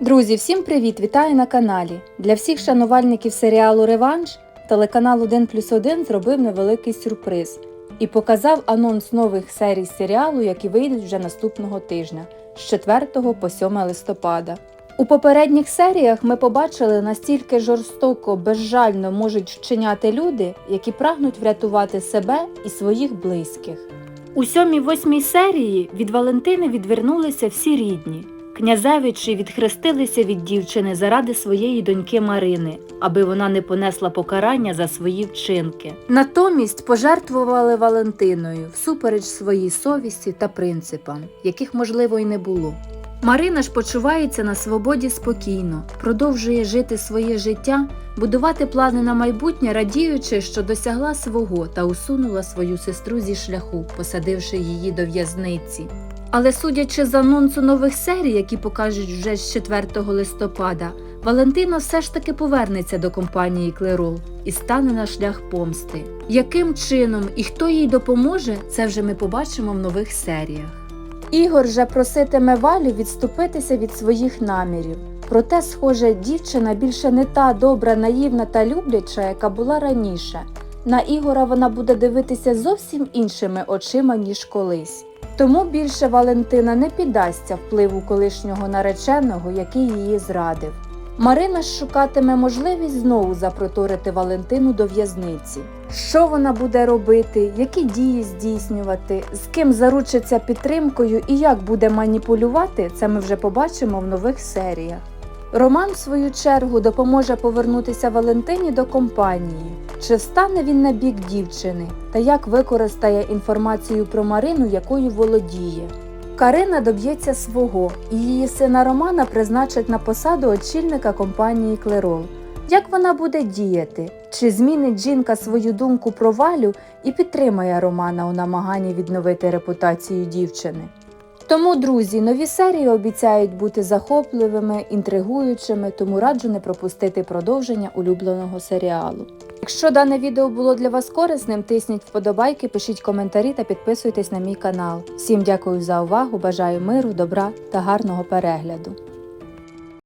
Друзі, всім привіт! Вітаю на каналі. Для всіх шанувальників серіалу Реванш телеканал 1 плюс 1 зробив невеликий сюрприз і показав анонс нових серій серіалу, які вийдуть вже наступного тижня з 4 по 7 листопада. У попередніх серіях ми побачили, настільки жорстоко, безжально можуть вчиняти люди, які прагнуть врятувати себе і своїх близьких. У сьомій-восьмій серії від Валентини відвернулися всі рідні. Князевичі відхрестилися від дівчини заради своєї доньки Марини, аби вона не понесла покарання за свої вчинки. Натомість пожертвували Валентиною всупереч своїй совісті та принципам, яких можливо й не було. Марина ж почувається на свободі спокійно, продовжує жити своє життя, будувати плани на майбутнє, радіючи, що досягла свого та усунула свою сестру зі шляху, посадивши її до в'язниці. Але судячи з анонсу нових серій, які покажуть вже з 4 листопада, Валентина все ж таки повернеться до компанії Клерол і стане на шлях помсти. Яким чином і хто їй допоможе, це вже ми побачимо в нових серіях. Ігор же проситиме Валю відступитися від своїх намірів. Проте, схоже, дівчина більше не та добра, наївна та любляча, яка була раніше. На Ігора вона буде дивитися зовсім іншими очима, ніж колись. Тому більше Валентина не піддасться впливу колишнього нареченого, який її зрадив. Марина ж шукатиме можливість знову запроторити Валентину до в'язниці. Що вона буде робити, які дії здійснювати, з ким заручиться підтримкою і як буде маніпулювати, це ми вже побачимо в нових серіях. Роман, в свою чергу, допоможе повернутися Валентині до компанії. Чи встане він на бік дівчини та як використає інформацію про Марину, якою володіє? Карина доб'ється свого, і її сина Романа призначать на посаду очільника компанії Клерол. Як вона буде діяти? Чи змінить жінка свою думку про валю і підтримає Романа у намаганні відновити репутацію дівчини? Тому, друзі, нові серії обіцяють бути захопливими, інтригуючими, тому раджу не пропустити продовження улюбленого серіалу. Якщо дане відео було для вас корисним, тисніть вподобайки, пишіть коментарі та підписуйтесь на мій канал. Всім дякую за увагу, бажаю миру, добра та гарного перегляду.